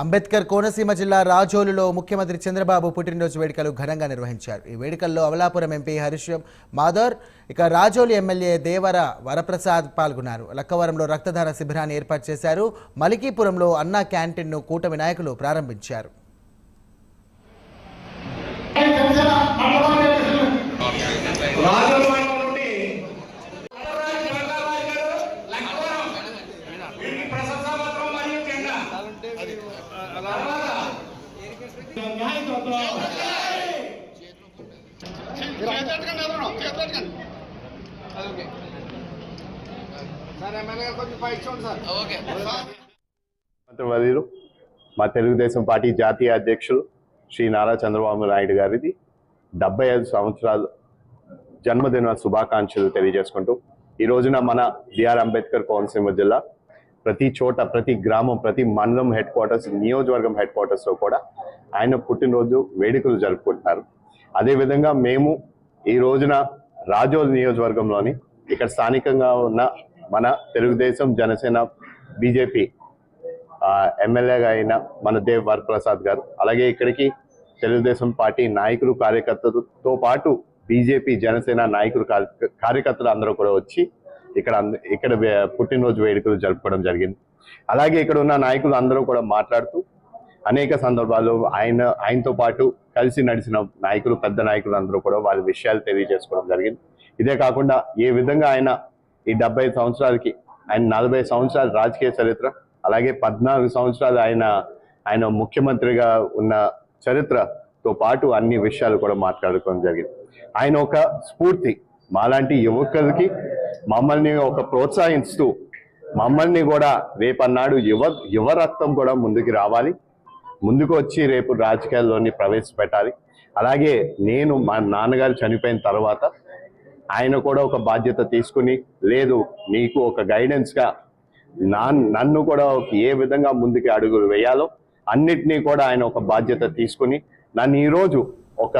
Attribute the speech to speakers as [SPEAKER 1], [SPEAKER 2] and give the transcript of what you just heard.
[SPEAKER 1] అంబేద్కర్ కోనసీమ జిల్లా రాజోలులో ముఖ్యమంత్రి చంద్రబాబు పుట్టినరోజు వేడుకలు ఘనంగా నిర్వహించారు. ఈ వేడుకల్లో అమలాపురం ఎంపీ హరిశ్యం మాధర్ ఇక రాజోలు ఎమ్మెల్యే దేవర వరప్రసాద్ పాల్గొన్నారు. లక్కవరంలో రక్తదాన శిబిరాన్ని ఏర్పాటు చేశారు. మలికీపురంలో అన్నా క్యాంటీన్ను కూటమి నాయకులు ప్రారంభించారు.
[SPEAKER 2] మంత్రివర్యులు మా తెలుగుదేశం పార్టీ జాతీయ అధ్యక్షులు శ్రీ నారా చంద్రబాబు నాయుడు గారిది డెబ్బై ఐదు సంవత్సరాలు జన్మదిన శుభాకాంక్షలు తెలియజేసుకుంటూ ఈ రోజున మన బిఆర్ అంబేద్కర్ కోనసీమ జిల్లా ప్రతి చోట ప్రతి గ్రామం ప్రతి మండలం హెడ్ క్వార్టర్స్ నియోజకవర్గం హెడ్ క్వార్టర్స్లో కూడా ఆయన పుట్టినరోజు వేడుకలు జరుపుకుంటున్నారు. అదేవిధంగా మేము ఈ రోజున రాజోల్ నియోజకవర్గంలోని ఇక్కడ స్థానికంగా ఉన్న మన తెలుగుదేశం జనసేన బీజేపీ ఎమ్మెల్యేగా అయిన మన దేవ్ వరప్రసాద్ గారు అలాగే ఇక్కడికి తెలుగుదేశం పార్టీ నాయకులు కార్యకర్తలతో పాటు బీజేపీ జనసేన నాయకులు కార్యకర్తలు అందరూ కూడా వచ్చి ఇక్కడ అంద- ఇక్కడ వే- పుట్టినరోజు వేడుకలు జరుపుకోవడం జరిగింది. అలాగే ఇక్కడ ఉన్న నాయకులు అందరూ కూడా మాట్లాడుతూ అనేక సందర్భాల్లో ఆయన ఆయనతో పాటు కలిసి నడిచిన నాయకులు పెద్ద నాయకులు అందరూ కూడా వాళ్ళ విషయాలు తెలియజేసుకోవడం జరిగింది. ఇదే కాకుండా ఏ విధంగా ఆయన ఈ డెబ్బై సంవత్సరాలకి ఆయన నలభై సంవత్సరాల రాజకీయ చరిత్ర అలాగే పద్నాలుగు సంవత్సరాలు ఆయన ఆయన ముఖ్యమంత్రిగా ఉన్న చరిత్రతో పాటు అన్ని విషయాలు కూడా మాట్లాడుకోవడం జరిగింది. ఆయన ఒక స్ఫూర్తి మాలాంటి యువకులకి మమ్మల్ని ఒక ప్రోత్సహిస్తూ మమ్మల్ని కూడా రేపన్నాడు యువ యువ రక్తం కూడా ముందుకు రావాలి. ముందుకు వచ్చి రేపు రాజకీయాల్లోని ప్రవేశపెట్టాలి. అలాగే నేను మా నాన్నగారు చనిపోయిన తర్వాత ఆయన కూడా ఒక బాధ్యత తీసుకుని లేదు నీకు ఒక గైడెన్స్గా నా నన్ను కూడా ఏ విధంగా ముందుకు అడుగులు వేయాలో అన్నిటినీ కూడా ఆయన ఒక బాధ్యత తీసుకుని నన్ను ఈరోజు ఒక